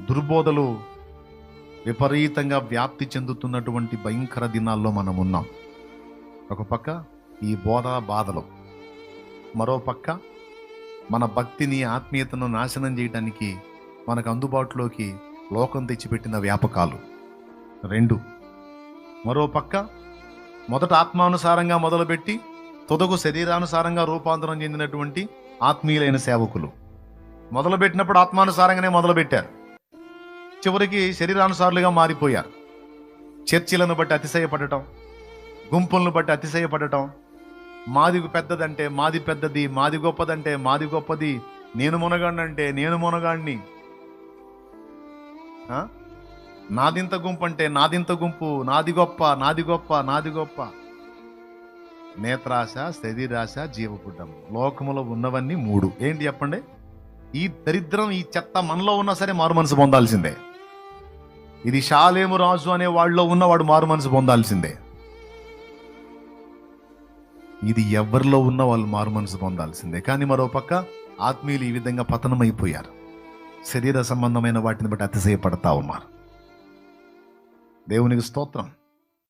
దుర్బోధలు విపరీతంగా వ్యాప్తి చెందుతున్నటువంటి భయంకర దినాల్లో మనం ఉన్నాం. ఒక పక్క ఈ బోధ బాధలు మరో పక్క మన భక్తిని ఆత్మీయతను నాశనం చేయడానికి మనకు అందుబాటులోకి లోకం తెచ్చిపెట్టిన వ్యాపకాలు. రెండు మరో పక్క మొదట ఆత్మానుసారంగా మొదలుపెట్టి తుదకు శరీరానుసారంగా రూపాంతరం చెందినటువంటి ఆత్మీయులైన సేవకులు. మొదలుపెట్టినప్పుడు ఆత్మానుసారంగానే మొదలుపెట్టారు. చివరికి శరీరానుసారులుగా మారిపోయారు. చర్చిలను బట్టి అతిశయపడటం గుంపులను బట్టి అతిశయపడటం మాది పెద్దదంటే మాది పెద్దది మాది గొప్పదంటే మాది గొప్పది నేను మునగాడినంటే నేను మునగాడిని ఆ? నాదింత గుంపు అంటే నాదింత గుంపు నాది గొప్ప నాది గొప్ప నాది గొప్ప. నేత్రాశ శరీరాశ జీవపుడ్డం లోకములో ఉన్నవన్నీ మూడు. ఏంటి చెప్పండి? ఈ దరిద్రం ఈ చెత్త మనలో ఉన్నా సరే మారు మనసు పొందాల్సిందే. ఇది షాలేము రాజు అనే వాళ్ళలో ఉన్నవాడు మారు మనసు పొందాల్సిందే. ఇది ఎవరిలో ఉన్న వాళ్ళు మారు మనసు పొందాల్సిందే. కానీ మరో పక్క ఆత్మీయులు ఈ విధంగా పతనమైపోయారు. శరీర సంబంధమైన వాటిని బట్టి అతిశయపడతా ఉన్నారు దేవునికి స్తోత్రం.